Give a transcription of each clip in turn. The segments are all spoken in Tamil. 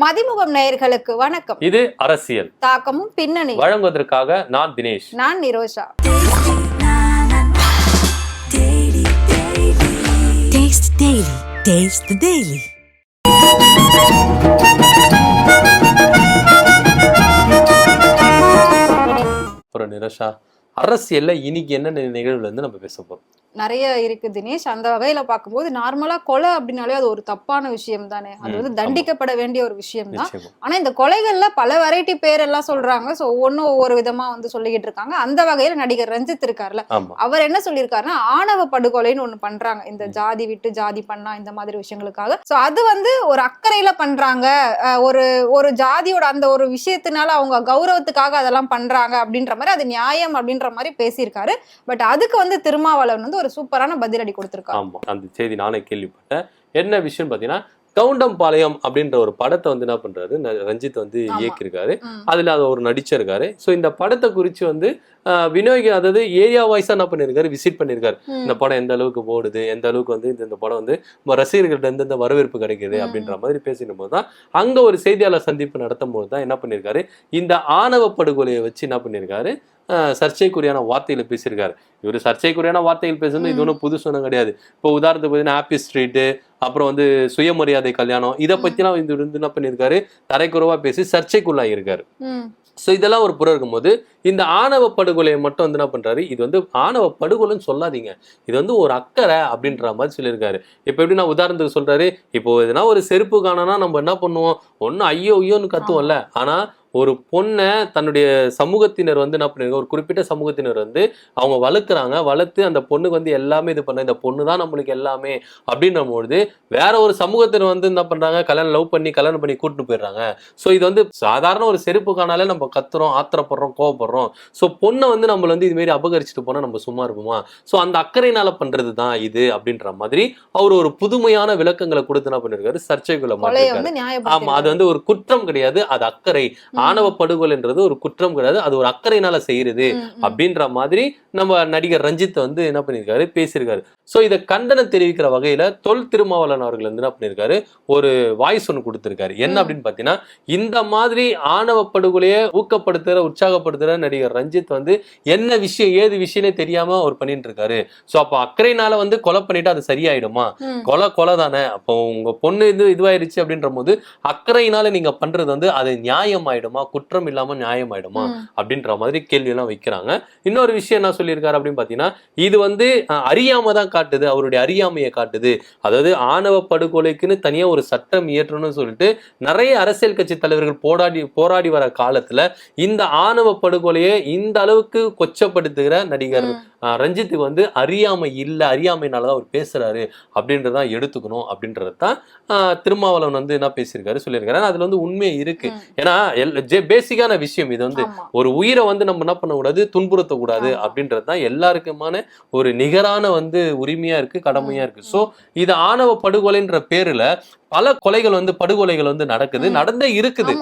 மதிமுகம் நேயர்களுக்கு வணக்கம். இது அரசியல். தாக்கமும் பின்னணி. வழங்குவதற்காக நான் தினேஷ். நான் Nirosha. Taste Daily. Taste the Daily. அப்புறம் நிரஷா அரசியல்ல இன்னைக்கு என்ன நிகழ்வுல இருந்து நம்ம பேச போறோம். நிறைய இருக்கு தினேஷ். அந்த வகையில பார்க்கும்போது நார்மலா கொலை அப்படின்னாலே அது ஒரு தப்பான விஷயம் தானே. அது வந்து தண்டிக்கப்பட வேண்டிய ஒரு விஷயம் தான். ஆனா இந்த கொலைகள்ல பல வெரைட்டி பேர் எல்லாம் சொல்றாங்க. சோ ஒவ்வொன்றும் ஒவ்வொரு விதமா வந்து சொல்லிக்கிட்டு இருக்காங்க. அந்த வகையில நடிகர் ரஞ்சித் இருக்கார்ல. அவர் என்ன சொல்லியிருக்காருன்னா ஆணவ படுகொலைன்னு ஒண்ணு பண்றாங்க. இந்த ஜாதி விட்டு ஜாதி பண்ணா இந்த மாதிரி விஷயங்களுக்காக. சோ அது வந்து ஒரு அக்கறையில பண்றாங்க. ஒரு ஒரு ஜாதியோட அந்த ஒரு விஷயத்தினால அவங்க கௌரவத்துக்காக அதெல்லாம் பண்றாங்க அப்படின்ற மாதிரி அது நியாயம் அப்படின்ற மாதிரி பேசியிருக்காரு. பட் அதுக்கு வந்து திருமாவளவன் வந்து ஒரு சூப்பரான பதிலடி கொடுத்திருக்காரு ஆமா அந்த செய்தி நானே கேள்விப்பட்டேன். என்ன விஷயம் பாத்தீங்கன்னா கவுண்டம்பாளையம் அப்படின்ற ஒரு படத்தை வந்து என்ன பண்றாரு ரஞ்சித் வந்து. இயக்கியிருக்காரு. அதுல அது ஒரு நடிச்சிருக்காரு ஸோ இந்த படத்தை குறித்து வந்து வினோய் அதாவது ஏரியா வைஸா என்ன பண்ணியிருக்காரு விசிட் பண்ணியிருக்காரு. இந்த படம் எந்த அளவுக்கு ஓடுது எந்த அளவுக்கு வந்து இந்த இந்த படம் வந்து ரசிகர்கள்ட்ட இருந்து இந்த வரவேற்பு கிடைக்குது. அப்படின்ற மாதிரி பேசின போது தான் அங்க ஒரு செய்தியாளர் சந்திப்பு நடத்தும் போது தான் என்ன பண்ணியிருக்காரு இந்த ஆணவ படுகொலையை வச்சு என்ன பண்ணியிருக்காரு சர்ச்சைக்குரியான வார்த்தைகளை பேசியிருக்காரு இவர் சர்ச்சைக்குரியான வார்த்தைகள் பேசுறது இது. ஒன்றும் புதுசு ஒன்றும் கிடையாது இப்போ உதாரணத்துக்கு பார்த்தீங்கன்னா ஹாப்பி ஸ்ட்ரீட்டு அப்புறம் வந்து சுயமரியாதை கல்யாணம் இதை. பற்றிலாம் இது வந்து என்ன பண்ணியிருக்காரு? தரைக்குறவா பேசி சர்ச்சைக்குள்ளாக இருக்காரு. ம். ஸோ இதெல்லாம் ஒரு புறம் இருக்கும்போது இந்த ஆணவ படுகொலையை மட்டும் வந்து என்ன பண்றாரு? இது வந்து ஆணவ படுகொலைன்னு சொல்லாதீங்க. இது வந்து ஒரு அக்கறை அப்படின்ற மாதிரி சொல்லியிருக்காரு. இப்போ எப்படி நான் உதாரணத்துக்கு சொல்றாரு? இப்போ எதுனா ஒரு செருப்பு காணோம்னா நம்ம என்ன பண்ணுவோம்? ஒன்றும் ஐயோ ஐயோன்னு கத்துவோம்ல. ஆனா ஒரு பொண்ணை தன்னுடைய சமூகத்தினர் வந்து என்ன பண்ணிருக்காங்க? ஒரு குறிப்பிட்ட சமூகத்தினர் வந்து அவங்க வளர்க்குறாங்க. வளர்த்து அந்த பொண்ணுக்கு வந்து எல்லாமே இது பண்ண இந்த பொண்ணு தான் நம்மளுக்கு எல்லாமே அப்படின்னும் பொழுது வேற ஒரு சமூகத்தினர் வந்து என்ன பண்றாங்க? கல்யாணம் லவ் பண்ணி கல்யாணம் பண்ணி கூட்டிட்டு போயிடுறாங்க. ஸோ இது வந்து சாதாரண ஒரு செருப்பு காணாலே நம்ம கத்துறோம் ஆத்திரப்படுறோம் கோவப்படுறோம். ஸோ பொண்ணை வந்து நம்மள வந்து இதுமாரி அபகரிச்சுட்டு போனா நம்ம சும்மா இருப்போமா ஸோ அந்த அக்கறையினால பண்றது தான் இது அப்படின்ற மாதிரி அவர் ஒரு புதுமையான விளக்கங்களை கொடுத்து என்ன பண்ணிருக்காரு? சர்ச்சைக்குள்ள மாட்டிருக்காரு. ஆமா அது வந்து ஒரு குற்றம் கிடையாது அது அக்கறை. ஆணவ படுகொலைன்றது ஒரு குற்றம் கிடையாது. அது ஒரு அக்கறையினால செய்யறது அப்படின்ற மாதிரி நம்ம நடிகர் ரஞ்சித் வந்து என்ன பண்ணியிருக்காரு? பேசியிருக்காரு. ஸோ இதை கண்டனம் தெரிவிக்கிற வகையில தொல் திருமாவளவன் அவர்கள் வந்து என்ன பண்ணியிருக்காரு? ஒரு வாய்ஸ் ஒன்று கொடுத்திருக்காரு. என்ன. அப்படின்னு பார்த்தீங்கன்னா இந்த மாதிரி ஆணவ படுகொலையை ஊக்கப்படுத்துற உற்சாகப்படுத்துற நடிகர் ரஞ்சித் வந்து என்ன விஷயம் ஏது விஷயமே தெரியாம அவர் பண்ணிட்டு இருக்காரு ஸோ அப்போ அக்கறையினால வந்து கொலை பண்ணிட்டு அது சரியாயிடுமா? கொலை கொலை தானே. அப்போ உங்க பொண்ணு இது இதுவாயிருச்சு அப்படின்ற போது அக்கறையினால நீங்க பண்றது வந்து அது நியாயம் ஆயிடுமா குற்றம் இல்லாம நியாயம் ஆயிடுமா? அப்படின்ற மாதிரி கேள்வி எல்லாம் வைக்கிறாங்க. இன்னொரு விஷயம் என்ன சொல்லியிருக்காரு அப்படின்னு பாத்தீங்கன்னா இது வந்து அறியாம தான் காட்டுது அவருடைய அறியாமையை காட்டுது. அதாவது ஆணவ படுகொலைக்குன்னு தனியா ஒரு சட்டம் இயற்றணும்னு சொல்லிட்டு நிறைய அரசியல் கட்சி தலைவர்கள் போராடி போராடி வர காலத்துல இந்த ஆணவ படுகொலையை இந்த அளவுக்கு கொச்சப்படுத்துகிற நடிகர் ரஞ்சித்துக்கு வந்து அறியாமை இல்லை அறியாமைனால தான் அவர் பேசுறாரு அப்படின்றதான் எடுத்துக்கணும் அப்படின்றது தான் திருமாவளவன் வந்து என்ன பேசியிருக்காரு சொல்லியிருக்காரு. அதுல வந்து உண்மை இருக்கு. ஏன்னா பேசிக்கான விஷயம். இது வந்து ஒரு உயிரை வந்து நம்ம என்ன பண்ணக்கூடாது? துன்புறுத்தக்கூடாது. அப்படின்றது தான் எல்லாருக்குமான ஒரு நிகரான வந்து உரிமையா இருக்கு கடமையா இருக்கு. சோ இது ஆணவ படுகொலைன்ற பேருல பல கொலைகள் வந்து படுகொலைகள் வந்து நடக்குது. நடந்தே இருக்குது.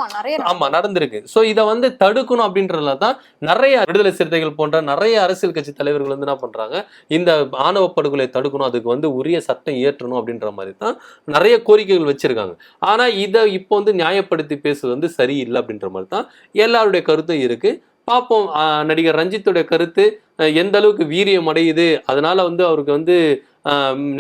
ஆமா நடந்திருக்கு. சோ இத வந்து தடுக்கணும் அப்படின்றதுல தான் நிறைய விடுதலை சிறுத்தைகள் போன்ற நிறைய அரசியல் கட்சி தலைவர்கள் வந்து என்ன பண்றாங்க இந்த ஆணவ படுகொலை தடுக்கணும் அதுக்கு வந்து உரிய சட்டம் இயற்றணும் அப்படின்ற மாதிரி தான் நிறைய கோரிக்கைகள் வச்சிருக்காங்க. ஆனா இதை இப்போ வந்து நியாயப்படுத்தி பேசுவது வந்து சரியில்லை அப்படின்ற மாதிரி தான் எல்லாருடைய கருத்தும் இருக்கு. பார்ப்போம். நடிகர் ரஞ்சித்துடைய கருத்து எந்த அளவுக்கு வீரியம் அடையுது அதனால வந்து அவருக்கு வந்து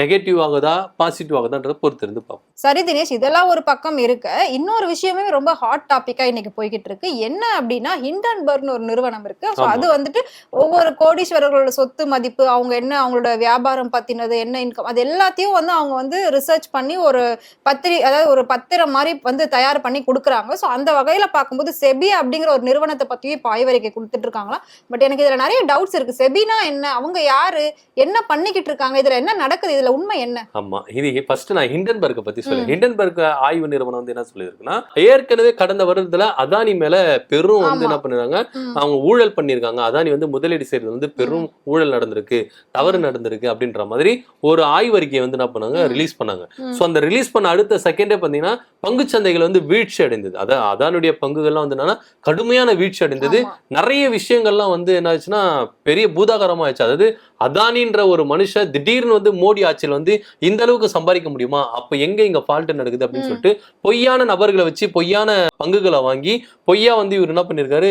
நெகட்டிவ் ஆகுதா பாசிட்டிவ் ஆகுதான்றத பொறுத்து இருந்து பார்ப்போம். சரி தினேஷ் இதெல்லாம் ஒரு பக்கம் இருக்க. இன்னொரு விஷயமே ரொம்ப ஹாட் டாபிக்கா இன்னைக்கு போய்கிட்டு இருக்கு. என்ன அப்படின்னா ஹிண்டன்பர்க்னு ஒரு நிறுவனம் இருக்கு. ஸோ. அது வந்துட்டு ஒவ்வொரு கோடீஸ்வரர்களோட சொத்து மதிப்பு அவங்க என்ன அவங்களோட வியாபாரம் பத்தினது என்ன இன்கம் அது எல்லாத்தையும் வந்து அவங்க வந்து ரிசர்ச் பண்ணி ஒரு பத்திரி அதாவது ஒரு பத்திரம் மாதிரி வந்து தயார் பண்ணி கொடுக்குறாங்க. ஸோ அந்த வகையில பார்க்கும்போது செபி அப்படிங்கிற ஒரு நிறுவனத்தை பத்தியும் இப்போ ஆய்வறிக்கை கொடுத்துட்டு இருக்காங்களா பட் எனக்கு இதுல நிறைய டவுட்ஸ் இருக்கு. செபினா என்ன? அவங்க யாரு? என்ன பண்ணிக்கிட்டு இருக்காங்க? இதுல என்ன நடக்குது? இதுல உண்மை என்ன? ஆமா. இது ஃபர்ஸ்ட் நான் ஹிண்டன்பர்க்கை பத்தி ம். ஹிண்டன்பர்க் ஆய்வு நிறுவனம் வந்து என்ன சொல்லியிருக்குன்னா ஏற்கனவே கடந்த வருடத்துல அதானி மேல பெரும் வந்து. என்ன பண்ணுறாங்க ம். அவங்க ஊழல் பண்ணியிருக்காங்க அதானி வந்து முதலீடு செய்யறது வந்து பெரும் ஊழல் நடந்திருக்கு தவறு நடந்திருக்கு அப்படின்ற மாதிரி ஒரு ஆய்வறிக்கையை வந்து என்ன பண்ணாங்க. ரிலீஸ் பண்ணாங்க. ஸோ அந்த ரிலீஸ் பண்ண அடுத்த செகண்டே பார்த்தீங்கன்னா பங்குச் சந்தைகள் வந்து வீழ்ச்சி அடைந்தது அதான் அதானுடைய பங்குகள்லாம் வந்து என்னன்னா கடுமையான வீழ்ச்சி அடைந்தது. நிறைய விஷயங்கள்லாம் வந்து என்ன ஆச்சுன்னா பெரிய பூதாகரமா ஆச்சு அதாவது அதானின்ற ஒரு மனுஷன் திடீர்னு வந்து மோடி ஆட்சியில் வந்து இந்த அளவுக்கு சம்பாதிக்க முடியுமா அப்ப எங்க இங்க இங்க ஃபால்ட் நடக்குது அப்படின்னு சொல்லிட்டு பொய்யான நபர்களை வச்சு பொய்யான பங்குகளை வாங்கி பொய்யா வந்து இவர் என்ன பண்ணிருக்காரு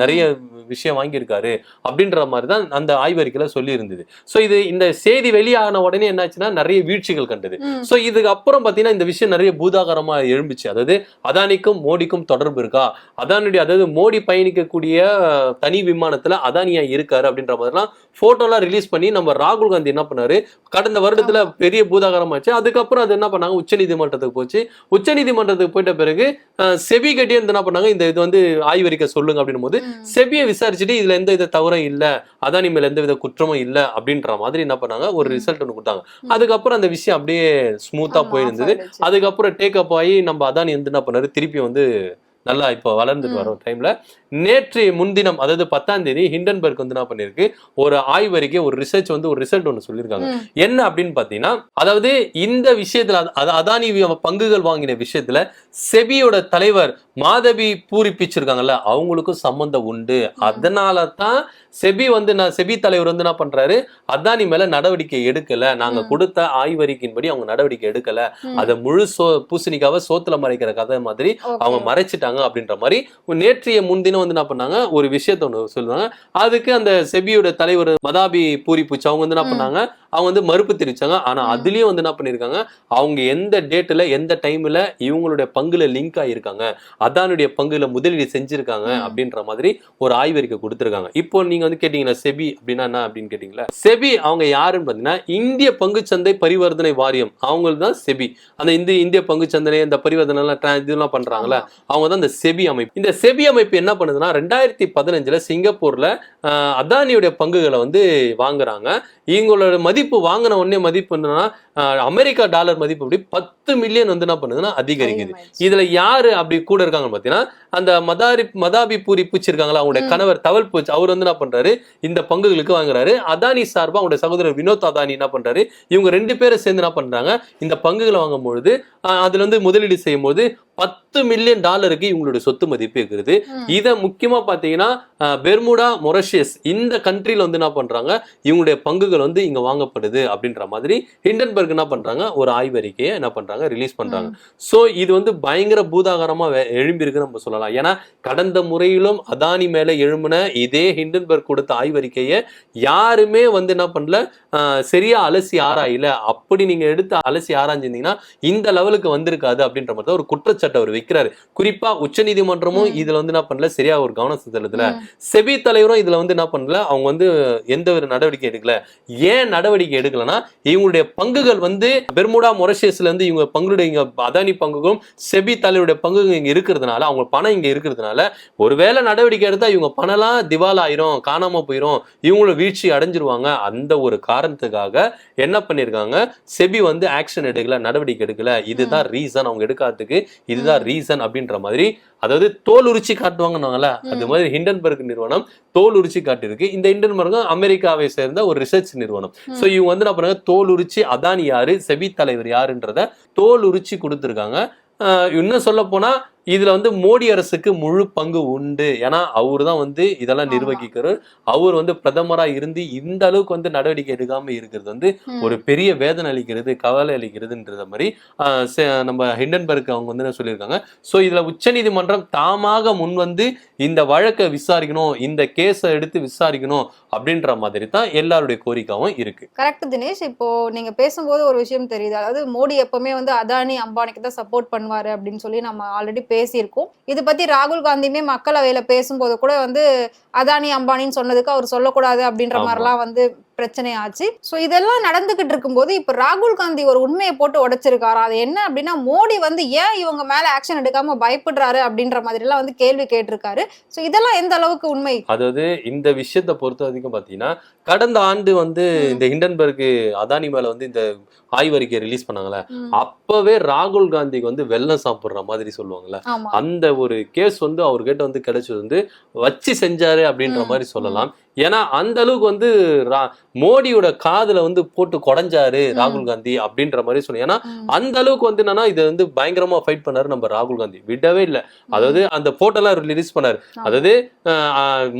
நிறைய விஷயம் வாங்கியிருக்காரு அப்படின்ற மாதிரி தான் அந்த ஆய்வறிக்கையில சொல்லி இருந்தது ஸோ இது இந்த செய்தி வெளியான உடனே என்னாச்சுன்னா நிறைய வீழ்ச்சிகள் கண்டது. ஸோ இதுக்கு அப்புறம் பார்த்தீங்கன்னா இந்த விஷயம் நிறைய பூதாகரமா எழும்புச்சு. அதாவது அதானிக்கும் மோடிக்கும் தொடர்பு இருக்கா? அதானுடைய அதாவது மோடி பயணிக்கக்கூடிய தனி விமானத்துல அதானியா இருக்காரு அப்படின்ற மாதிரிலாம் போட்டோலாம் ரிலீஸ் பண்ணி நம்ம ராகுல் காந்தி என்ன பண்ணாரு? கடந்த வருடத்துல பெரிய பூதாகரமாச்சு. அதுக்கப்புறம் அது என்ன பண்ணாங்க? உச்சநீதிமன்றத்துக்கு போச்சு உச்சநீதிமன்றத்துக்கு போயிட்ட பிறகு செபி கட்டி வந்து என்ன பண்ணாங்க இந்த இது வந்து ஆய்வறிக்கை சொல்லுங்க அப்படின்னும் போது. செபியை விசாரிச்சுட்டு இதுல எந்த வித தவறும் இல்ல அதானி மேல எந்த வித குற்றமும் இல்ல அப்படின்ற மாதிரி என்ன பண்ணாங்க ஒரு. ரிசல்ட் ஒன்று கொடுத்தாங்க. அதுக்கப்புறம் அந்த விஷயம் அப்படியே ஸ்மூத்தா போயிருந்தது. அதுக்கப்புறம் டேக் அப் ஆகி நம்ம அதானி வந்து என்ன பண்ணாரு திருப்பி வந்து நல்லா இப்போ வளர்ந்துட்டு. வர டைம்ல நேற்று முன்தினம் அதாவது பத்தாம் தேதி ஹிண்டன்பர்க் வந்து என்ன பண்ணிருக்கு ஒரு ஆய்வறிக்கை ஒரு ரிசர்ச் வந்து ஒரு ரிசல்ட் ஒன்று சொல்லியிருக்காங்க. என்ன அப்படின்னு பாத்தீங்கன்னா அதாவது இந்த விஷயத்துல அத- அத- அதானி பங்குகள் வாங்கின விஷயத்துல செபியோட தலைவர் மாதவி பூரிப்பிச்சிருக்காங்கல்ல அவங்களுக்கும் சம்பந்தம் உண்டு அதனால தான் செபி வந்து நான் செபி தலைவர் வந்து என்ன பண்றாரு அதானி மேல நடவடிக்கை எடுக்கல நாங்க. கொடுத்த ஆய்வறிக்கையின்படி அவங்க நடவடிக்கை எடுக்கல. அதை முழு சோ பூசணிக்காவை சோத்துல மறைக்கிற கதை மாதிரி. அவங்க மறைச்சிட்டாங்க அப்படின்ற மாதிரி நேற்றைய முன்தினம் வந்து என்ன பண்ணாங்க? ஒரு விஷயத்த ஒன்று சொல்லுவாங்க. அதுக்கு அந்த செபியோட தலைவர் மதாபி பூரி பூச்சி அவங்க வந்து என்ன. பண்ணாங்க? அவங்க வந்து மறுப்பு தெரிவிச்சாங்க. ஆனா. அதுலயும் வந்து என்ன பண்ணிருக்காங்க? அவங்க எந்த டேட்ல எந்த டைம்ல இவங்களுடைய பங்குல லிங்க் ஆயிருக்காங்க. அதானுடைய பங்குல முதலீடு செஞ்சிருக்காங்க. அப்படின்ற மாதிரி ஒரு ஆய்வறிக்கை கொடுத்திருக்காங்க. இப்போ நீங்க வந்து கேட்டீங்களா செபி அப்படின்னா என்ன அப்படின்னு கேட்டீங்களா? செபி அவங்க யாருன்னு பாத்தீங்கன்னா இந்திய பங்குச்சந்தை பரிவர்த்தனை வாரியம். அவங்களுக்கு தான் செபி. அந்த இந்த இந்திய பங்குச்சந்தை இந்த பரிவர்த்தனை இதெல்லாம் பண்றாங்கல்ல. ஆமா. அவங்க தான் இந்த செபி அமைப்பு. இந்த செபி அமைப்பு என்ன பண்ணுதுன்னா ரெண்டாயிரத்தி பதினஞ்சுல சிங்கப்பூர்ல அதானியுடைய பங்குகளை வந்து வாங்குறாங்க. இவங்களோட மதிப்பு வாங்கின உடனே மதிப்பு என்னன்னா அமெரிக்கா டாலர் மதிப்பு அப்படி பத்து மில்லியன் வந்து என்ன பண்ணுதுன்னா அதிகரிக்குது. இதுல யாரு அப்படி கூட இருக்காங்க பாத்தீங்கன்னா அந்த மதாரி மதாபி பூரி பூச்சி இருக்காங்களா அவங்களுடைய. கணவர் தவல் பூச்சி அவர் வந்து என்ன பண்றாரு? இந்த பங்குகளுக்கு வாங்குறாரு. அதானி சார்பா அவங்களுடைய சகோதரர் வினோத் அதானி என்ன பண்றாரு? இவங்க ரெண்டு பேரும் சேர்ந்து என்ன பண்றாங்க? இந்த பங்குகளை வாங்கும் பொழுது அதுல வந்து முதலீடு செய்யும் போது பத்து மில்லியன் டாலருக்கு இவங்களுடைய சொத்து மதிப்பு இருக்குது ம். இத முக்கியமா பாத்தீங்கன்னா பெர்முடா மொரஷியஸ் இந்த கண்ட்ரில வந்து என்ன பண்றாங்க? இவங்களுடைய பங்குகள் வந்து இங்க வாங்கப்படுது அப்படின்ற மாதிரி ஹிண்டன்பர்க் என்ன பண்றாங்க? ஒரு ஆய்வறிக்கையை என்ன பண்றாங்க? ரிலீஸ் பண்றாங்க. சோ இது வந்து பயங்கர பூதாகரமா வெ- எழும்பியிருக்கு நம்ம சொல்லலாம். ஏன்னா கடந்த முறையிலும் அதானி மேல எழும்பின இதே ஹிண்டன்பர்க் கொடுத்த ஆய்வறிக்கையை யாருமே வந்து என்ன பண்ணல சரியா அலசி ஆராயல. அப்படி நீங்க எடுத்து அலசி ஆராய்ஞ்சிருந்தீங்கன்னா இந்த லெவலுக்கு வந்திருக்காது அப்படின்ற மாதிரி தான் ஒரு குற்றச்சாட்டு அவர் வைக்கிறாரு. குறிப்பா உச்சநீதிமன்றமும். இதுல வந்து என்ன பண்ணல சரியா ஒரு கவனம் செலுத்தல. செபி தலைவரும் இதுல வந்து என்ன பண்ணல அவங்க வந்து எந்த ஒரு நடவடிக்கை எடுக்கல. ஏன் நடவடிக்கை எடுக்கலனா இவங்களுடைய பங்குகள் வந்து பெர்முடா மொரஷியஸ்ல இருந்து இவங்க பங்குடைய இங்க அதானி பங்குகளும் செபி தலைவருடைய பங்குகள் இங்க இருக்கிறதுனால அவங்க பணம் இங்க இருக்கிறதுனால ஒருவேளை நடவடிக்கை எடுத்தா இவங்க பணம்லாம் திவால் ஆயிரும் காணாம போயிரும் இவங்கள வீழ்ச்சி அடைஞ்சிருவாங்க. அந்த ஒரு காரணத்துக்காக என்ன பண்ணிருக்காங்க? செபி வந்து ஆக்ஷன் எடுக்கல நடவடிக்கை எடுக்கல. இதுதான் ரீசன் அவங்க எடுக்காததுக்கு இதுதான் ரீசன் அப்படின்ற மாதிரி அதாவது தோல் உரிச்சி காட்டுவாங்கன்னாங்கல்ல அது. மாதிரி ஹிண்டன்பர்க் நிறுவனம் தோல் உரிச்சி காட்டியிருக்கு. இந்த ஹிண்டன்பர்க் அமெரிக்காவை சேர்ந்த ஒரு ரிசர்ச் நிறுவனம். சோ இவங்க வந்து என்ன பண்ணாங்க தோல் உரிச்சி அதானி யாரு? செபி தலைவர் யாருன்றத தோல் உரிச்சி கொடுத்துருக்காங்க. இன்னும் சொல்ல போனா இதுல வந்து மோடி அரசுக்கு முழு பங்கு உண்டு. ஏன்னா அவரு தான் வந்து இதெல்லாம். நிர்வகிக்கிறார். அவர் வந்து பிரதமரா இருந்து இந்த அளவுக்கு வந்து நடவடிக்கை எடுக்காம இருக்கிறது வந்து. ஒரு பெரிய வேதனை அளிக்கிறது கவலை அளிக்கிறதுன்றத மாதிரி நம்ம ஹிண்டன்பர்க் அவங்க வந்து என்ன சொல்லியிருக்காங்க? ஸோ இதுல உச்சநீதிமன்றம் தாமாக முன் வந்து இந்த வழக்கை விசாரிக்கணும் இந்த கேஸை எடுத்து விசாரிக்கணும் அப்படின்ற மாதிரி தான் எல்லாருடைய கோரிக்கையும் இருக்கு. கரெக்ட் தினேஷ். இப்போ நீங்க பேசும்போது ஒரு விஷயம் தெரியுது. அதாவது மோடி எப்பவுமே வந்து அதானி அம்பானிக்கு தான் சப்போர்ட் பண்ணுவாரு அப்படின்னு சொல்லி நம்ம ஆல்ரெடி பேசியிருக்கோம் இது பத்தி ராகுல் காந்தியுமே மக்களவையில பேசும்போது கூட வந்து அதானி அம்பானின்னு சொன்னதுக்கு அவர் சொல்லக்கூடாது அப்படின்ற. மாதிரிலாம் வந்து பிரச்சனை ஆச்சு ஸோ இதெல்லாம் நடந்துகிட்டு இருக்கும்போது இப்போ ராகுல் காந்தி ஒரு உண்மையை போட்டு உடைச்சிருக்காரு? அது என்ன அப்படின்னா மோடி வந்து ஏன் இவங்க மேல ஆக்ஷன் எடுக்காம பயப்படுறாரு அப்படின்ற மாதிரி எல்லாம் வந்து கேள்வி கேட்டிருக்காரு. ஸோ இதெல்லாம் எந்த அளவுக்கு உண்மை? அதாவது இந்த விஷயத்தை பொறுத்த வரைக்கும் பாத்தீங்கன்னா கடந்த ஆண்டு வந்து. இந்த ஹிண்டன்பர்க் அதானி மேல வந்து இந்த ஆய்வறிக்கை ரிலீஸ் பண்ணாங்களே. அப்பவே ராகுல் காந்திக்கு வந்து வெள்ளம் சாப்பிடுற மாதிரி சொல்லுவாங்கல்ல அந்த ஒரு கேஸ் வந்து அவர்கிட்ட வந்து கிடைச்சது வந்து வச்சு செஞ்சாரு அப்படின்ற மாதிரி சொல்லலாம். ஏன்னா அந்த அளவுக்கு வந்து மோடியோட காதுல வந்து போட்டு குடஞ்சாரு. ராகுல் காந்தி அப்படின்ற மாதிரி சொன்னேன் ஏன்னா. அந்த அளவுக்கு வந்து என்னன்னா இது வந்து பயங்கரமா ஃபைட் பண்ணாரு நம்ம ராகுல் காந்தி. விடவே இல்லை. அதாவது அந்த போட்டோ எல்லாம் ரிலீஸ் பண்ணாரு. அதாவது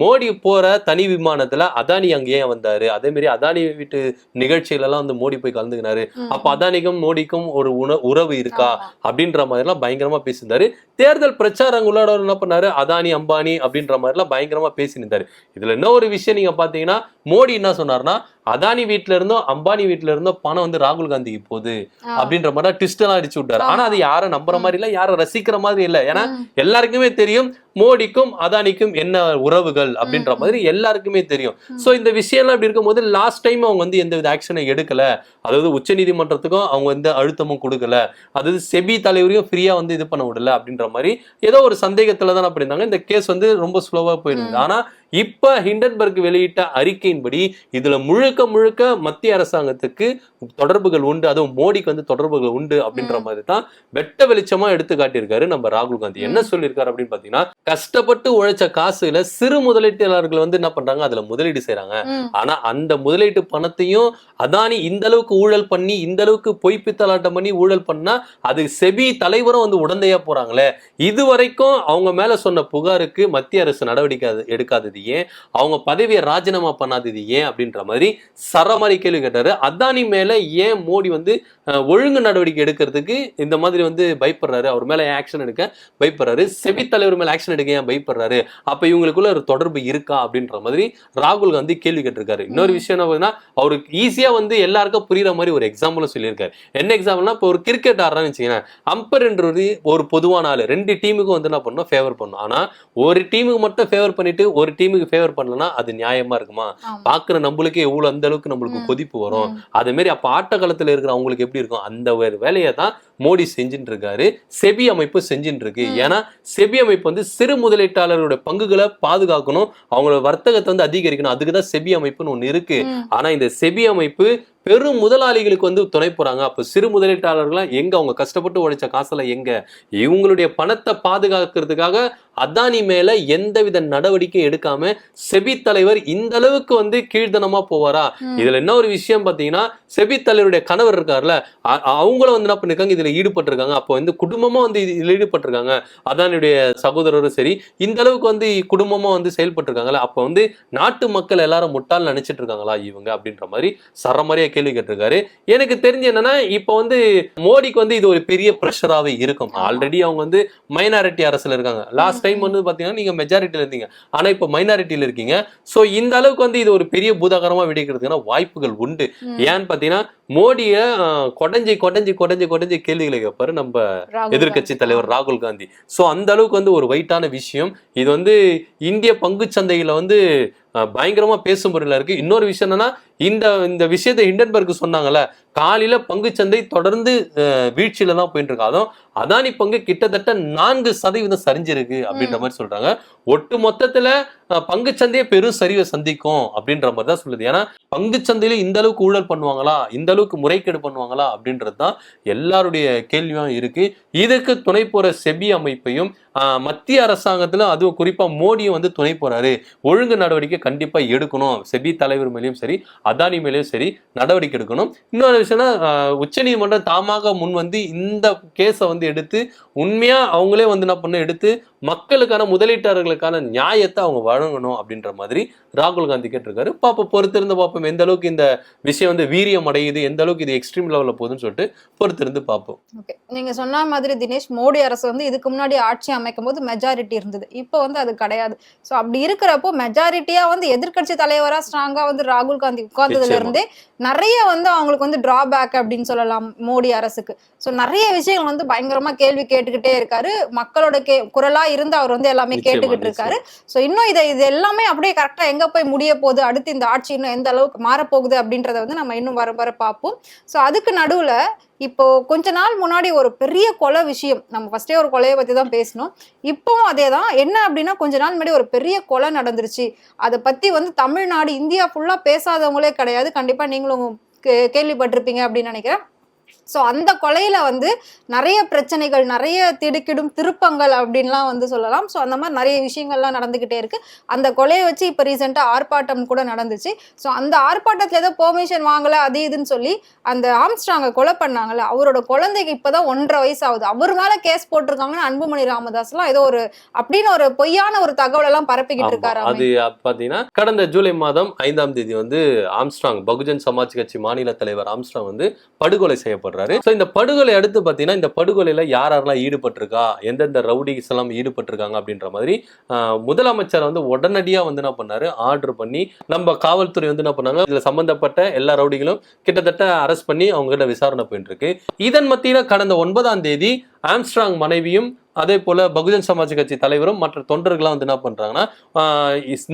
மோடி போற தனி விமானத்துல அதானி அங்க ஏன் வந்தாரு? அதே மாதிரி அதானி வீட்டு நிகழ்ச்சியில எல்லாம் வந்து மோடி போய் கலந்துக்கினாரு. அப்ப அதானிக்கும் மோடிக்கும் ஒரு உறவு இருக்கா. அப்படின்ற மாதிரி எல்லாம் பயங்கரமா பேசியிருந்தாரு. தேர்தல் பிரச்சாரங்களோட என்ன பண்ணாரு? அதானி அம்பானி அப்படின்ற மாதிரி எல்லாம் பயங்கரமா பேசியிருந்தாரு. இதுல என்ன ஒரு விஷயம்? நீங்க பாத்தீங்கன்னா மோடி என்ன சொன்னாருன்னா அதானி வீட்ல இருந்தோ அம்பானி வீட்ல இருந்தோ பணம் வந்து ராகுல் காந்திக்கு போகுது. அப்படின்ற மாதிரி ட்விஸ்ட் எல்லாம் அடிச்சு விட்டாரு ஆனா அது யாரும் நம்புற மாதிரி இல்ல யாரும் ரசிக்கிற மாதிரி இல்ல ஏன்னா. எல்லாருக்குமே தெரியும் மோடிக்கும் அதானிக்கும் என்ன உறவுகள் அப்படின்ற. மாதிரி எல்லாருக்குமே தெரியும். சோ இந்த விஷயம்லாம் இப்படி இருக்கும்போது லாஸ்ட் டைம் அவங்க வந்து எந்த வித ஆக்ஷனும் எடுக்கல அதாவது உச்ச நீதிமன்றத்துக்கும் அவங்க வந்து அழுத்தமும் கொடுக்கல அதாவது செபி தலைவரையும் ஃப்ரீயா வந்து இது பண்ண விடல அப்படின்ற மாதிரி ஏதோ ஒரு சந்தேகத்துல தான் அப்படி இருந்தாங்க இந்த கேஸ் வந்து ரொம்ப ஸ்லோவா போயிருந்தது. ஆனா இப்ப ஹிண்டன்பர்க் வெளியிட்ட அறிக்கையின்படி இதுல முழுக்க முழுக்க மத்திய அரசாங்கத்துக்கு தொடர்புகள் உண்டு அதுவும் மோடிக்கு வந்து தொடர்புகள் உண்டு அப்படின்ற. மாதிரி தான் வெட்ட வெளிச்சமா எடுத்து காட்டியிருக்காரு நம்ம ராகுல் காந்தி என்ன. சொல்லியிருக்காரு அப்படின்னு பாத்தீங்கன்னா கஷ்டப்பட்டு உழைச்ச காசுல சிறு முதலீட்டாளர்கள் வந்து என்ன பண்றாங்க அதுல முதலீடு செய்றாங்க ம். ஆனா அந்த முதலீட்டு பணத்தையும் அதானி இந்த அளவுக்கு ஊழல் பண்ணி இந்த அளவுக்கு பொய் பித்தலாட்டம் பண்ணி ஊழல் பண்ணா அது செபி தலைவரும் வந்து உடந்தையா போறாங்களே இது வரைக்கும் அவங்க மேல சொன்ன புகாருக்கு மத்திய அரசு நடவடிக்கை அது- எடுக்காதது ஏன் அவங்க பதவியை ராஜினாமா பண்ணாதது ஏன் அப்படின்ற மாதிரி சரமாரி கேள்வி கேட்டாரு. அதானி மேல ஏன் மோடி வந்து ஒழுங்கு நடவடிக்கை எடுக்கிறதுக்கு இந்த மாதிரி வந்து பயப்படுறாரு? அவர் மேல ஆக்ஷன் எடுக்க பயப்படுறாரு? செபி தலைவர் மேல ஆக்ஷன் எடுக்க ஏன் பயப்படுறாரு? அப்ப இவங்களுக்குள்ள ஒரு தொடர்பு இருக்கா அப்படின்ற மாதிரி ராகுல் காந்தி கேள்வி கேட்டிருக்காரு. இன்னொரு. விஷயம் என்ன அவருக்கு ஈஸியா வந்து எல்லாருக்கும் புரியுற மாதிரி ஒரு எக்ஸாம்பிளும் சொல்லியிருக்காரு. என்ன எக்ஸாம்பிள்னா இப்போ ஒரு கிரிக்கெட் ஆடுறான்னு வச்சுக்கோங்க அம்பர்ன்றது ஒரு பொதுவான ஆளு. ரெண்டு டீமுக்கும் வந்து என்ன பண்ணணும்? ஃபேவர் பண்ணும் ஆனா ஒரு டீமுக்கு மட்டும் ஃபேவர் பண்ணிட்டு ஒரு டீமுக்கு ஃபேவர் பண்ணலன்னா அது நியாயமா இருக்குமா. பாக்குற நம்மளுக்கே எவ்வளவு அந்த அளவுக்கு நம்மளுக்கு. கொதிப்பு வரும். அதே மாதிரி அப்ப ஆட்டக்களத்துல இருக்கிற அவங்களுக்கு எப்படி இருக்கும் அந்த ஒரு வேலையை தான் மோடி செஞ்சுட்டு இருக்காரு செபி அமைப்பு செஞ்சுட்டு இருக்கு. ஏன்னா செபி அமைப்பு வந்து சிறு முதலீட்டாளர்களுடைய பங்குகளை பாதுகாக்கணும் அவங்களோட வர்த்தகத்தை வந்து அதிகரிக்கணும் அதுக்கு தான் செபி அமைப்புன்னு ஒண்ணு இருக்கு. ஆனா இந்த செபி அமைப்பு பெரும் முதலாளிகளுக்கு வந்து துணை போறாங்க. அப்ப சிறு முதலீட்டாளர்கள்லாம் எங்க அவங்க கஷ்டப்பட்டு உழைச்ச காசுல எங்க? இவங்களுடைய பணத்தை பாதுகாக்கிறதுக்காக அதானி மேல எந்தவித நடவடிக்கை எடுக்காம செபி தலைவர் இந்த அளவுக்கு வந்து கீழ்த்தனமா போவாரா. இதுல என்ன ஒரு விஷயம் பாத்தீங்கன்னா செபி தலைவருடைய கணவர் இருக்கார்ல அ- அவங்களும் வந்து என்ன பண்ணிருக்காங்க இதுல ஈடுபட்டிருக்காங்க. அப்போ வந்து குடும்பமா வந்து இது- இதுல ஈடுபட்டிருக்காங்க. அதானுடைய சகோதரரும் சரி இந்த அளவுக்கு வந்து குடும்பமா வந்து செயல்பட்டிருக்காங்கல்ல. அப்ப வந்து நாட்டு மக்கள் எல்லாரும் முட்டாள் நினைச்சிட்டு இருக்காங்களா இவங்க அப்படின்ற மாதிரி சரமாரியா கேள்வி கேட்டிருக்காரு. எனக்கு தெரிஞ்சு என்னன்னா இப்ப வந்து மோடிக்கு வந்து இது ஒரு பெரிய ப்ரெஷராகவே இருக்கும். ஆல்ரெடி அவங்க வந்து மைனாரிட்டி அரசுல இருக்காங்க. லாஸ்ட் டைம் வந்து பாத்தீங்கன்னா நீங்க மெஜாரிட்டில இருந்தீங்க. ஆனா இப்ப மைனாரிட்டியில இருக்கீங்க. சோ இந்த அளவுக்கு வந்து இது ஒரு பெரிய பூதாகரமா வெடிக்கிறதுக்கான வாய்ப்புகள் உண்டு. ஏன்னு பாத்தீங்கன்னா மோடிய கொடைஞ்சி கொடைஞ்சி கொடைஞ்சி கொடைஞ்சி கேள்விகளை கேட்பாரு நம்ம காந்தி. தலைவர் ராகுல் காந்தி. சோ அந்த அளவுக்கு வந்து ஒரு வெயிட்டான விஷயம். இது வந்து இந்திய பங்குச் சந்தையில வந்து பயங்கரமா பேசும் பொருளா இருக்கு. இன்னொரு விஷயம் என்னன்னா இந்த இந்த விஷயத்தை ஹிண்டன்பர்க் சொன்னாங்கல்ல காலையில பங்குச்சந்தை தொடர்ந்து வீழ்ச்சியில தான் போயிட்டு இருக்கு அதுவும் அதானி பங்கு கிட்டத்தட்ட நான்கு சதவீதம் சரிஞ்சிருக்கு அப்படின்ற. மாதிரி சொல்றாங்க. ஒட்டு மொத்தத்துல அஹ், பங்குச்சந்தையே பெரும் சரிவை சந்திக்கும் அப்படின்ற மாதிரி தான் சொல்லுது. ஏன்னா பங்குச்சந்தையில இந்த அளவுக்கு ஊழல் பண்ணுவாங்களா? இந்த அளவுக்கு முறைகேடு பண்ணுவாங்களா? அப்படின்றது தான் எல்லாருடைய கேள்வியும் இருக்கு. இதுக்கு துணை போற செபி அமைப்பையும் மத்திய அரசாங்கத்துல அதுவும் குறிப்பா மோடியும் வந்து துணை போறாரு. ஒழுங்கு நடவடிக்கை கண்டிப்பா எடுக்கணும். செபி தலைவர் மேலேயும் சரி அதானி மேலேயும் சரி நடவடிக்கை எடுக்கணும். இன்னொரு விஷயம்னா உச்சநீதிமன்றம் தாமாக முன் வந்து இந்த கேஸை வந்து எடுத்து உண்மையாக அவங்களே வந்து என்ன பண்ண எடுத்து மக்களுக்கான முதலீட்டாளர்களுக்கான நியாயத்தை அவங்க வழங்கணும் அப்படின்ற மாதிரி ராகுல் காந்தி கேட்டிருக்காரு. பாப்போம் பொறுத்திருந்து பார்ப்போம் எந்த அளவுக்கு இந்த விஷயம் வந்து வீரியம் அடையுது எந்த அளவுக்கு இது எக்ஸ்ட்ரீம் லெவலில் போகுதுன்னு சொல்லிட்டு பொறுத்திருந்து பார்ப்போம் ஓகே. நீங்க சொன்ன மாதிரி தினேஷ் மோடி அரசு வந்து இதுக்கு முன்னாடி ஆட்சி அமைக்கும் போது மெஜாரிட்டி இருந்தது. இப்போ வந்து அது கிடையாது. ஸோ அப்படி இருக்கிறப்போ மெஜாரிட்டியா வந்து எதிர்க்கட்சி தலைவரா ஸ்ட்ராங்கா வந்து ராகுல் காந்தி உட்கார்ந்ததுல. இருந்தே நிறைய வந்து அவங்களுக்கு வந்து டிராபேக் அப்படின்னு சொல்லலாம் மோடி அரசுக்கு. சோ நிறைய விஷயங்கள் வந்து பயங்கரமா கேள்வி கேட்டுக்கிட்டே இருக்காரு. மக்களோட கே குரலா இருந்து அவர் வந்து எல்லாமே கேட்டுக்கிட்டு இருக்காரு. சோ இன்னும் இதை இது எல்லாமே அப்படியே கரெக்டா எங்க போய் முடிய போகுது? அடுத்து இந்த ஆட்சி இன்னும் எந்த அளவுக்கு மாறப்போகுது அப்படின்றத வந்து நம்ம இன்னும் வர வர பார்ப்போம். சோ அதுக்கு நடுவுல இப்போ கொஞ்ச நாள் முன்னாடி ஒரு பெரிய கொலை விஷயம் நம்ம ஃபர்ஸ்டே ஒரு கொலையை பத்தி தான் பேசணும் இப்பவும் அதே தான் என்ன அப்படின்னா கொஞ்ச நாள் முன்னாடி ஒரு பெரிய கொலை நடந்துருச்சு. அதை பத்தி வந்து தமிழ்நாடு இந்தியா ஃபுல்லா பேசாதவங்களே கிடையாது. கண்டிப்பா நீங்களும் கேள்விப்பட்டிருப்பீங்க அப்படின்னு நினைக்கிறேன். ஸோ அந்த கொலையில வந்து நிறைய பிரச்சனைகள் நிறைய திடுக்கிடும் திருப்பங்கள் அப்படின்லாம் வந்து சொல்லலாம். ஸோ அந்த மாதிரி நிறைய விஷயங்கள்லாம் நடந்துகிட்டே இருக்கு. அந்த கொலையை வச்சு இப்போ ரீசெண்டாக ஆர்ப்பாட்டம் கூட நடந்துச்சு. ஸோ அந்த ஆர்ப்பாட்டத்தில் ஏதோ பெர்மிஷன் வாங்கல அது இதுன்னு சொல்லி அந்த ஆம்ஸ்ட்ராங்கை கொலை பண்ணாங்கல்ல அவரோட குழந்தைக்கு இப்போதான் ஒன்றரை வயசு ஆகுது அவர் மேல கேஸ் போட்டிருக்காங்கன்னு அன்புமணி ராமதாஸ்லாம் ஏதோ ஒரு அப்படின்னு ஒரு பொய்யான ஒரு தகவல் எல்லாம் பரப்பிக்கிட்டு. இருக்காரு அது பாத்தீங்கன்னா கடந்த ஜூலை மாதம் ஐந்தாம் தேதி வந்து ஆம்ஸ்ட்ராங் பகுஜன் சமாஜ் கட்சி மாநில தலைவர் ஆம்ஸ்ட்ராங் வந்து படுகொலை செய்யப்படுறாரு சோ இந்த படுகொலை அடுத்து பாத்தீங்கன்னா இந்த படுகொலையில யார் யாரெல்லாம் ஈடுபட்டிருக்கா? எந்தெந்த ரவுடிஸ் எல்லாம் ஈடுபட்டிருக்காங்க அப்படின்ற மாதிரி முதலமைச்சர் வந்து உடனடியா வந்து என்ன பண்ணாரு? ஆர்டர் பண்ணி நம்ம காவல்துறை வந்து என்ன பண்ணாங்க? இதுல சம்பந்தப்பட்ட எல்லா ரவுடிகளும் கிட்டத்தட்ட அரெஸ்ட் பண்ணி அவங்க கிட்ட விசாரணை போயிட்டு இருக்கு இதன் மத்தியில கடந்த ஒன்பதாம் தேதி ஆம்ஸ்ட்ராங் மனைவியும் அதே போல பகுஜன் சமாஜ் கட்சி தலைவரும் மற்ற தொண்டர்கள்லாம் வந்து என்ன பண்றாங்கன்னா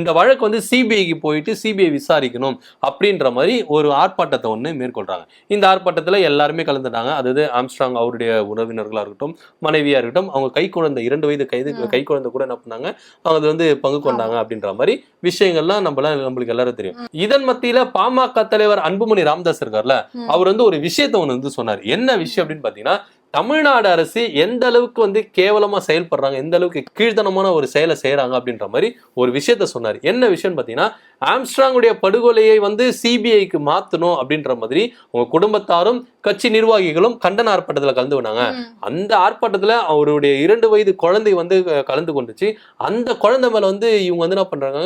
இந்த வழக்கு வந்து சிபிஐக்கு போயிட்டு சிபிஐ விசாரிக்கணும் அப்படின்ற மாதிரி ஒரு ஆர்ப்பாட்டத்தை ஒன்று மேற்கொள்றாங்க. இந்த ஆர்ப்பாட்டத்தில் எல்லாருமே கலந்துட்டாங்க. அதாவது ஆம்ஸ்ட்ராங் அவருடைய உறவினர்களாக இருக்கட்டும் மனைவியா இருக்கட்டும் அவங்க கை குழந்தை இரண்டு வயது கைது. கை குழந்தை கூட என்ன பண்ணாங்க அவங்க வந்து பங்கு கொண்டாங்க அப்படின்ற மாதிரி விஷயங்கள்லாம் நம்மளாம் நம்மளுக்கு எல்லாரும் தெரியும். இதன் மத்தியில பாமக தலைவர் அன்புமணி ராமதாஸ் இருக்கார்ல. அவர் வந்து ஒரு விஷயத்தை ஒன்று வந்து சொன்னார். என்ன விஷயம் அப்படின்னு பார்த்தீங்கன்னா தமிழ்நாடு அரசு எந்த அளவுக்கு வந்து கேவலமா செயல்படுறாங்க எந்த அளவுக்கு கீழ்த்தனமான ஒரு செயலை செய்யறாங்க அப்படின்ற மாதிரி ஒரு விஷயத்த சொன்னார். என்ன விஷயம்னு பார்த்தீங்கன்னா ஆம்ஸ்ட்ராங்குடைய படுகொலையை வந்து சிபிஐக்கு மாத்தணும் அப்படின்ற மாதிரி உங்க குடும்பத்தாரும் கட்சி நிர்வாகிகளும் கண்டன ஆர்ப்பாட்டத்தில் கலந்து கொண்டாங்க. அந்த ஆர்ப்பாட்டத்துல அவருடைய இரண்டு வயது குழந்தை வந்து கலந்து கொண்டுச்சு. அந்த குழந்தை மேல வந்து இவங்க வந்து என்ன பண்றாங்க?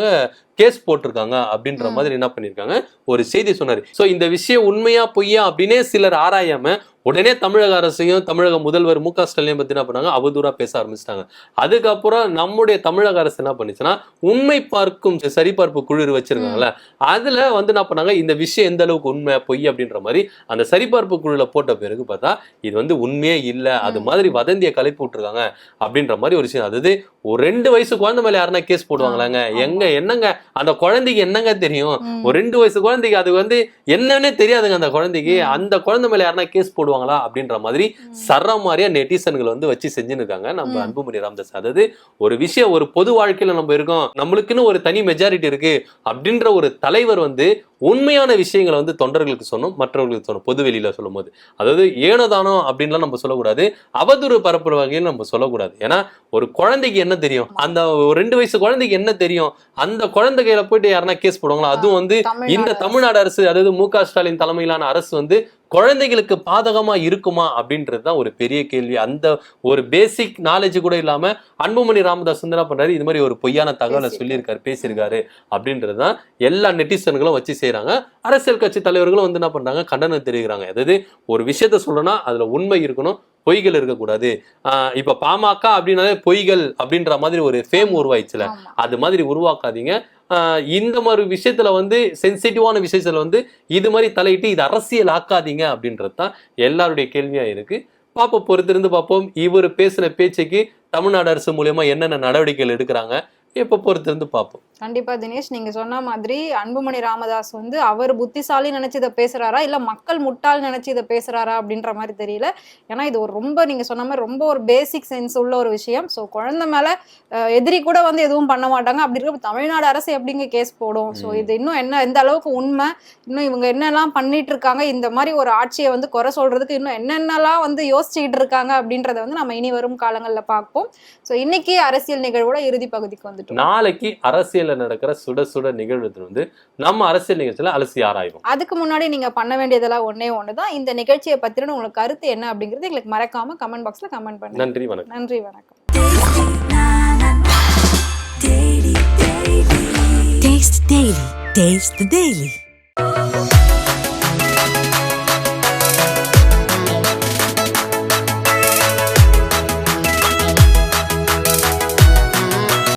கேஸ் போட்டிருக்காங்க அப்படின்ற. மாதிரி என்ன பண்ணிருக்காங்க? ஒரு செய்தி சொன்னாரு. சோ இந்த விஷயம் உண்மையா பொய்யா அப்படின்னே சிலர் ஆராயாம உடனே தமிழக அரசையும் தமிழக முதல்வர் மு க ஸ்டாலினையும் பத்தி என்ன பண்ணாங்க? அவதூறா பேச ஆரம்பிச்சிட்டாங்க. அதுக்கப்புறம் நம்முடைய தமிழக அரசு என்ன பண்ணுச்சுன்னா உண்மை பார்க்கும் சரிபார்ப்பு குழு வச்சிருக்காங்கல்ல அதுல வந்து என்ன பண்ணாங்க இந்த விஷயம் எந்த அளவுக்கு உண்மை பொய் அப்படின்ற மாதிரி அந்த சரிபார்ப்பு குழுல போட்ட பிறகு பார்த்தா இது வந்து உண்மையே இல்ல அது. மாதிரி வதந்தியை கலப்பி விட்டுருக்காங்க அப்படின்ற மாதிரி ஒரு விஷயம் அதாவது ஒரு ரெண்டு வயசு குழந்தை மேல யாருன்னா கேஸ் போடுவாங்களாங்க. எங்க என்னங்க அந்த குழந்தைக்கு என்னங்க தெரியும். ஒரு ரெண்டு வயசு குழந்தைக்கு அது வந்து என்னன்னே தெரியாதுங்க அந்த குழந்தைக்கு. அந்த குழந்தை மேல யாருன்னா கேஸ் போடுவாங்களா அப்படின்ற மாதிரி சர்ற மாதிரியா நெட்டிசன்கள் வந்து வச்சு செஞ்சுன்னு இருக்காங்க நம்ம. அன்புமணி ராமதாஸ் அதாவது ஒரு விஷயம் ஒரு பொது வாழ்க்கையில நம்ம இருக்கோம் நம்மளுக்குன்னு ஒரு தனி மெஜாரிட்டி இருக்கு அப்படின்ற ஒரு தலைவர் வந்து உண்மையான விஷயங்களை வந்து தொண்டர்களுக்கு சொன்னோம் மற்றவர்களுக்கு சொன்னோம் பொது வெளியில சொல்லும்போது அதாவது ஏனோதானோ அப்படின்லாம் நம்ம சொல்லக்கூடாது அவதூறு பரப்புற வகையில் நம்ம சொல்லக்கூடாது ஏன்னா ஒரு குழந்தைக்கு என்ன தெரியும்? அந்த ரெண்டு வயசு குழந்தைக்கு என்ன தெரியும்? அந்த குழந்தை கையில போயிட்டு யாருன்னா கேஸ் போடுவாங்களா? அதுவும் வந்து இந்த தமிழ்நாடு அரசு அதாவது மு ஸ்டாலின் தலைமையிலான அரசு வந்து குழந்தைகளுக்கு பாதகமா இருக்குமா அப்படின்றது தான் ஒரு பெரிய கேள்வி. அந்த ஒரு பேசிக் நாலேஜ் கூட இல்லாம அன்புமணி ராமதாஸ் என்ன பண்றாரு? இது மாதிரி ஒரு பொய்யான தகவலை. சொல்லியிருக்காரு பேசியிருக்காரு அப்படின்றது தான் எல்லா நெட்டிசன்களும் வச்சு செய்றாங்க. அரசியல் கட்சி தலைவர்களும் வந்து என்ன பண்றாங்க? கண்டனம் தெரிவிக்கிறாங்க. அதாவது ஒரு விஷயத்த சொல்லணும்னா அதுல உண்மை இருக்கணும். பொய்கள் இருக்கக்கூடாது. இப்ப பாமக அப்படின்னாலே பொய்கள் அப்படின்ற மாதிரி ஒரு ஃபேம் உருவாயிடுச்சுல. அது மாதிரி உருவாக்காதீங்க. இந்த மாதிரி விஷயத்துல வந்து சென்சிட்டிவான விஷயத்துல வந்து இது மாதிரி தலையிட்டு இது அரசியல் ஆக்காதீங்க அப்படின்றது தான் எல்லாருடைய கேள்வியா இருக்கு. பார்ப்போம் பொறுத்திருந்து பார்ப்போம் இவர் பேசின பேச்சுக்கு தமிழ்நாடு அரசு மூலியமா என்னென்ன நடவடிக்கைகள் எடுக்கிறாங்க எப்போ பொறுத்திருந்து பார்ப்போம் கண்டிப்பா தினேஷ் நீங்க சொன்ன மாதிரி அன்புமணி ராமதாஸ் வந்து அவர் புத்திசாலி நினைச்சு இதை பேசுறாரா இல்ல மக்கள் முட்டாள் நினைச்சு இதை பேசுறாரா அப்படின்ற மாதிரி தெரியல. ஏன்னா இது ஒரு ரொம்ப நீங்க சொன்ன மாதிரி ரொம்ப ஒரு பேசிக் சென்ஸ் உள்ள ஒரு விஷயம். ஸோ குழந்தை மேல எதிரி கூட வந்து எதுவும் பண்ண மாட்டாங்க. அப்படி இருக்க தமிழ்நாடு அரசு எப்படிங்க கேஸ் போடும்? ஸோ. இது இன்னும் என்ன எந்த அளவுக்கு உண்மை? இன்னும் இவங்க என்னெல்லாம் பண்ணிட்டு இருக்காங்க? இந்த மாதிரி ஒரு ஆட்சியை வந்து குறை சொல்றதுக்கு இன்னும் என்னென்னலாம் வந்து யோசிச்சுக்கிட்டு இருக்காங்க அப்படின்றத வந்து நம்ம இனி வரும் காலங்கள்ல பார்ப்போம். ஸோ இன்னைக்கு அரசியல் நிகழ்வோட இறுதி பகுதிக்கு வந்துட்டோம். நாளைக்கு அரசியல்ல நடக்கிற சுட சுட நிகழ்வு வந்து நம்ம அரசியல் நிகழ்ச்சியில அலசி ஆராய்வோம். அதுக்கு முன்னாடி நீங்க பண்ண வேண்டியதெல்லாம் ஒண்ணே ஒண்ணுதான். இந்த நிகழ்ச்சியை பத்தின உங்களுக்கு கருத்து என்ன அப்படிங்கிறது எங்களுக்கு மறக்காம கமெண்ட் பாக்ஸ்ல கமெண்ட் பண்ணுங்க. நன்றி வணக்கம். நன்றி வணக்கம். Taste Daily. Taste the Daily.